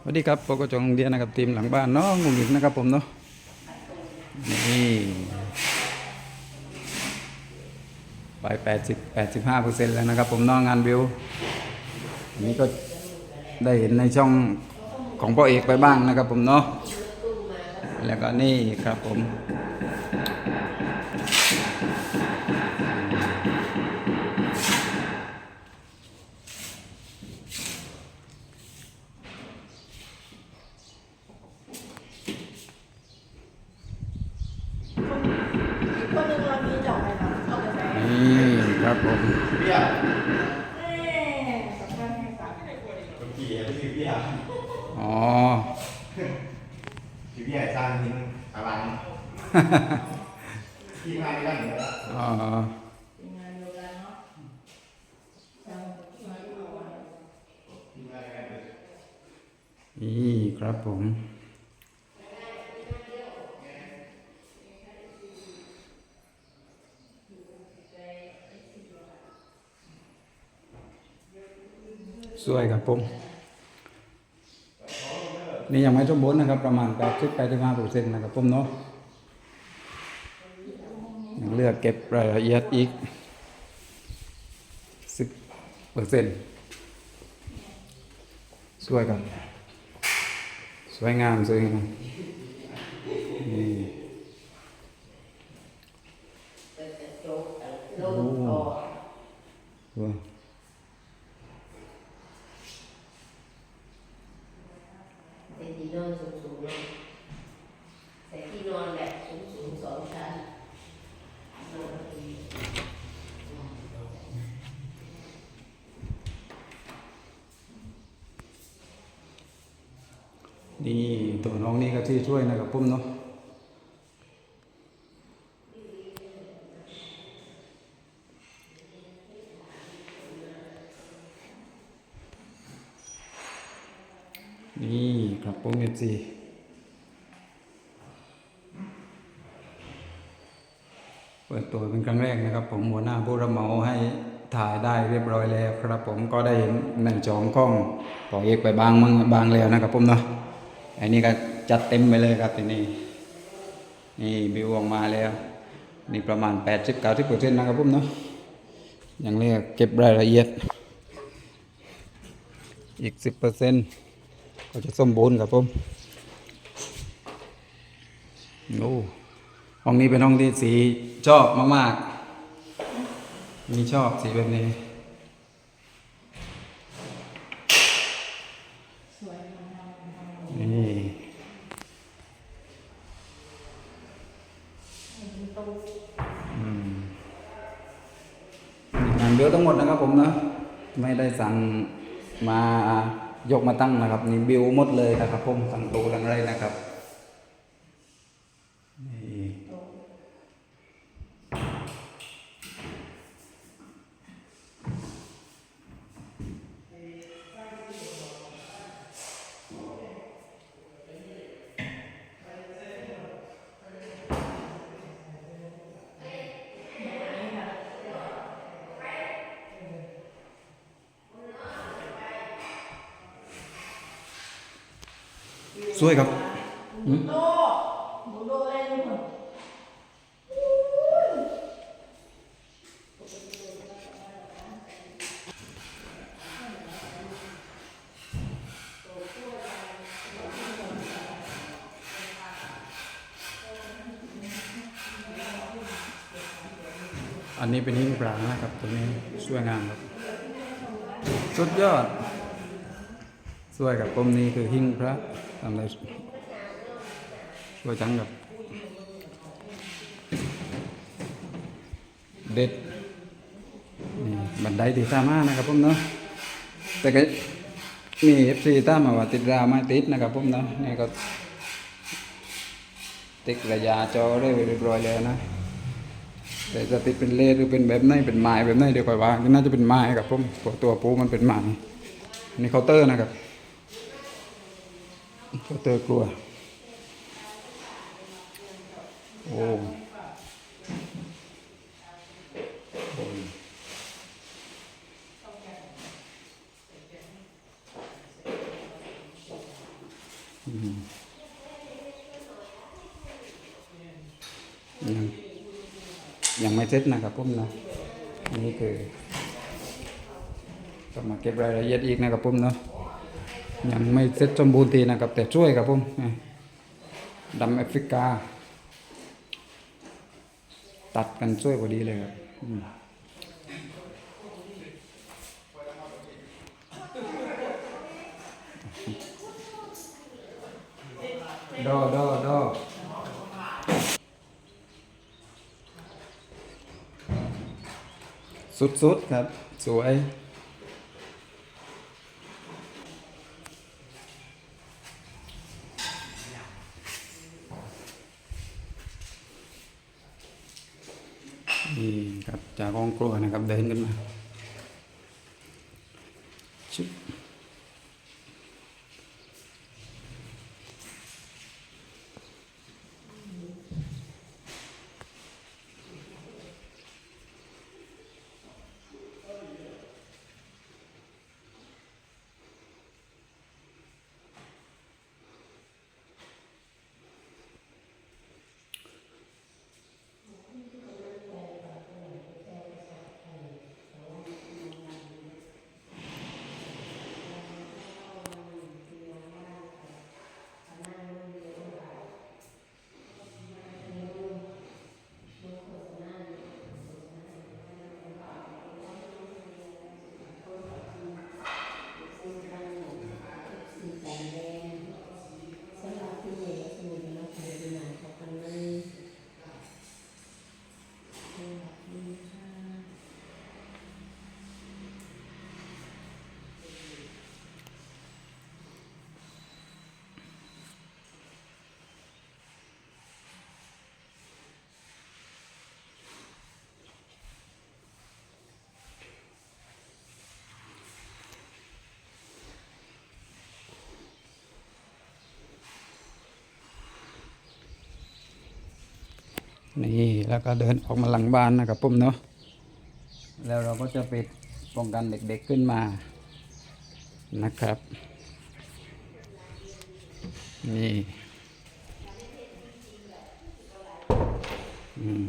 สวัสดีครับปกจงเดียนนะครับทีมหลังบ้านน้องงุงหงิกนะครับผมเนาะนี่ไปแปดสิบแปดสิบห้าเปอร์เซ็นต์แล้วนะครับผมน้องงานวิวอันนี้ก็ได้เห็นในช่องของพ่อเอกไปบ้างนะครับผมเนาะแล้วก็นี่ครับผม คนหนึ่งเรามีดอกอะไรนะเอาไปใช้ นี่ ครับผมเบี้ยเอ๊ะสำคัญแห่งสามคนขี่ไม่คือเบี้ยอ๋อคือเบี้ยสร้างทิ้งอลังที่มาไม่ได้เหนืออ๋อเป็นงานเดียวกันเนาะจำมาดูเอาไว้ ที่มาไม่ได้ นี่ครับผม สวยครับผม นี่ยังไม่สมบูรณ์นะครับ ประมาณ 80ไปถึง5เปอร์เซ็นะครับผมเนาะยังเลือกเก็บรายละเอียดอีก 10เปอร์เซ็นต์สวยครับ สวยงามสวยงามนี่โลกต่อ สวยใส่ที่นอนสูงๆเนาะใส่ที่นอนแบบสูงๆสองชั้นนอนดีนี่ตัวน้องนี่ก็ที่ช่วยนะครับปุ้มเนาะนี่ ครับปุ้มเอฟซีเปิดตัวเป็นครั้งแรกนะครับ ผมหัวหน้าผู้รับเหมาให้ถ่ายได้เรียบร้อยแล้วครับผมก็ได้เห็นในจองกล้องปอกเอกไปบางมึงบางแล้วนะครับผมเนาะอันนี้ก็จัดเต็มไปเลยครับทีนี้นี่บิวออกมาแล้วนี่ประมาณ 80 90เปอร์เซ็นต์นะครับผมเนาะยังเรียกเก็บรายละเอียดอีก 10เปอร์เซ็นต์ ก็จะสมบูรณ์ครับผมโอ้ห้องนี้เป็นห้องที่สีชอบมากๆ มีชอบสีแบบนี้สวยงานี่เป็นตู้งานเดียวทั้งหมดนะครับผมนะ ไม่ได้สั่งมา ยกมาตั้งนะครับนี่บิวหมดเลยนะครับผมสั่งตูสั่งอะไรนะครับ สวยครับโลกหมูโลเล่นอันนี้เป็นหิ้งปลานะครับตัวนี้สวยงามครับสุดยอดสวยกับกรมนี้คือหิ้งพระ ทำอะไรสวยจังกับเด็ดนี่บันไดที่สามารถนะครับผมเนาะแต่ก็มีเอฟซีตามมาว่าติดราวไม่ติดนะครับผมเนาะนี่ก็ติดระยะจอได้เรียบร้อยแล้วนะแต่จะติดเป็นเลหรือเป็นแบบไหนเป็นไม้แบบไหนเดี๋ยวค่อยว่าน่าจะเป็นไม้ครับผมตัวตัวปูมันเป็นไม้นี่เคาน์เตอร์นะครับ ก็เตอกลัว โอ้ยังยังไม่เสร็จนะครับผมนะนี่คือต้องมาเก็บรายละเอียดอีกนะครับผมเนาะ ยังไม่เสร็จสมบูรณ์ทีนะครับ แต่ช่วยครับผมดำแอฟริกา ตัดกันช่วยพอดีเลยครับอืมดอดอดอสุดๆครับ สวย นี่ครับจากห้องครัวนะครับเดินขึ้นมา ชุ นี่แล้วก็เดินออกมาหลังบ้านนะครับปุ่มเนาะแล้วเราก็จะปิดป้องกันเด็กๆขึ้นมานะครับ นี่ อืม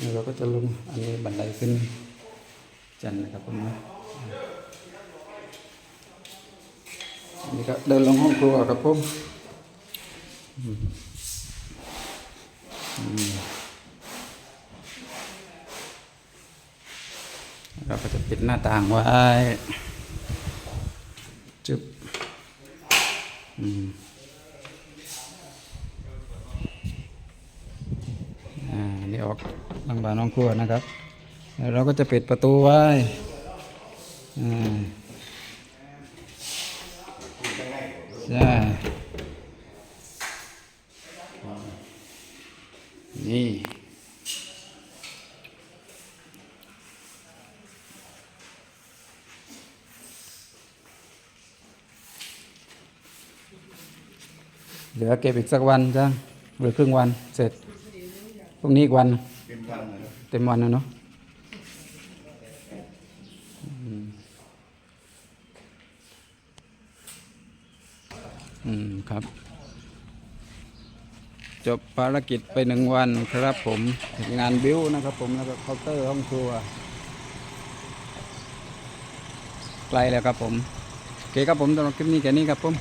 เราก็จะลงอันนี้บันไดขึ้นจันนะครับผมนะอันนี้ก็เดินลงห้องครัวครับผมเราก็จะปิดหน้าต่างไว้จึบอืม อ่านี่ออกหลัง บ้านน้องครัวนะครับ เราก็จะปิดประตูไว้อ่าใช่นี่เหลือเก็บอีกสักวันจ้าหรือครึ่งวันเสร็จพรุ่งนี้อีกวัน เต็มวันนะเนาะอืมครับ จบภารกิจไปหนึ่งวันครับผมงานบิ้วนะครับผมแล้วก็เคาน์เตอร์ห้องครัวใกลแล้วครับผมโอเคครับผมสำหรับคลิปนี้แค่นี้ครับผม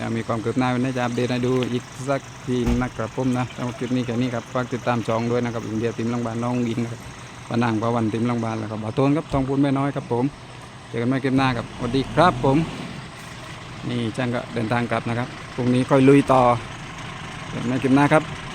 ยังมีความคืบหน้าในจะอัปเดตให้ดูอีกสักทีนะครับผมนะสำหรับคลิปนี้แค่นี้ครับฝากติดตามช่องด้วยนะครับอินเดียติมลังบาลน้องยิงนะครับปนางประวันติมลังบาลแล้วก็บาโทนครับทองพูนไม่น้อยครับผมเจอกันใหม่คลิปหน้าครับสวัสดีครับผม นี่ช่างก็เดินทางกลับนะครับพรุ่งนี้ค่อยลุยต่อเจอกันใหม่คลิปหน้าครับ